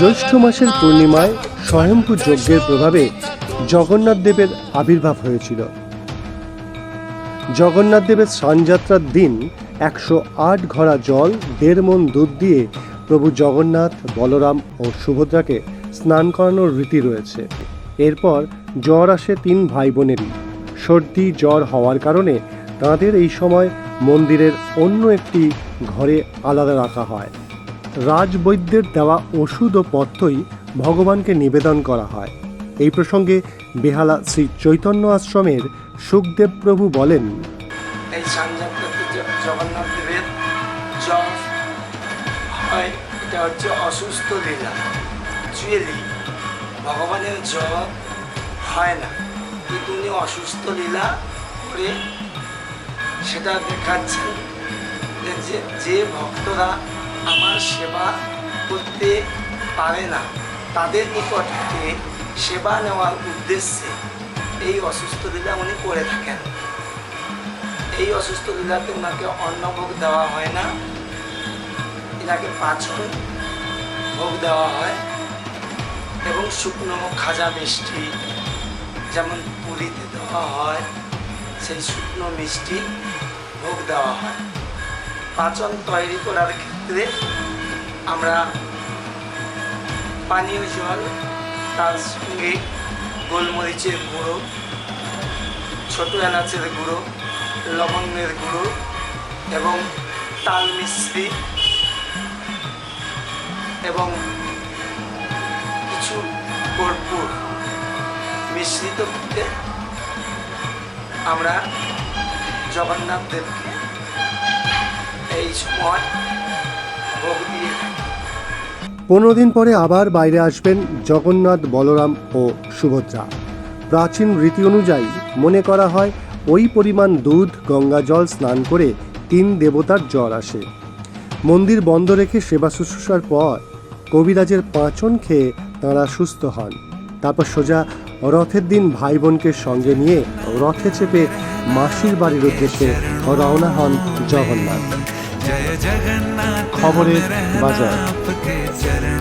জ্যৈষ্ঠ মাসের পূর্ণিমায় স্বয়ম্ভু যজ্ঞের প্রভাবে জগন্নাথ দেবের আবির্ভাব হয়েছিল। জগন্নাথ দেবের স্নানযাত্রার দিন একশো আট ঘড়া জল, দেড় মন দুধ দিয়ে প্রভু জগন্নাথ, বলরাম ও সুভদ্রাকে স্নান করানোর রীতি রয়েছে। এরপর জ্বর আসে তিন ভাই বোনেরই সর্দি, জ্বর হওয়ার কারণে তাঁদের এই সময় মন্দিরের অন্য একটি ঘরে আলাদা রাখা হয়। রাজবৈদ্যের দেওয়া ওষুধ ও পথ্যই ভগবানকে নিবেদন করা হয়। এই প্রসঙ্গে বেহালা শ্রী চৈতন্য আশ্রমের সুখদেব প্রভু বলেন ভগবানের হয় না। কিন্তু উনি অসুস্থ লীলা করে সেটা দেখাচ্ছেন। যে ভক্তরা আমার সেবা করতে পারে না। তাদের নিকট থেকে সেবা নেওয়ার উদ্দেশ্যে এই অসুস্থ লীলা উনি করে থাকেন। এই অসুস্থ লীলাতে ওনাকে অন্নভোগ দেওয়া হয় না। এনাকে পাঁচন ভোগ দেওয়া হয় এবং শুকনো খাজা মিষ্টি যেমন পুরীতে দেওয়া হয়, সেই শুকনো মিষ্টি ভোগ দেওয়া হয়। পাচন তৈরি করার ক্ষেত্রে আমরা পানীয় জল, তার সঙ্গে গোলমরিচের গুঁড়ো, ছোট এলাচের গুঁড়ো লবঙ্গের গুঁড়ো এবং তাল মিশ্রি এবং কিছু কর্পূর মিশ্রিত করতে আমরা জগন্নাথ দেবকে এই সময় পনেরো দিন পরে আবার বাইরে আসবেন জগন্নাথ, বলরাম ও সুভদ্রা। প্রাচীন রীতি অনুযায়ী মনে করা হয় ওই পরিমাণ দুধ, গঙ্গা জল স্নান করে তিন দেবতার জ্বর আসে। মন্দির বন্ধ রেখে সেবা শুশ্রূষার পর কবিরাজের পাঁচন খেয়ে তাঁরা সুস্থ হন। তারপর সোজা রথের দিন ভাই বোনকে সঙ্গে নিয়ে রথে চেপে মাসির বাড়ির উদ্দেশ্যে রওনা হন জগন্নাথ। खबरें हम रहना बाजार। आपके चरणों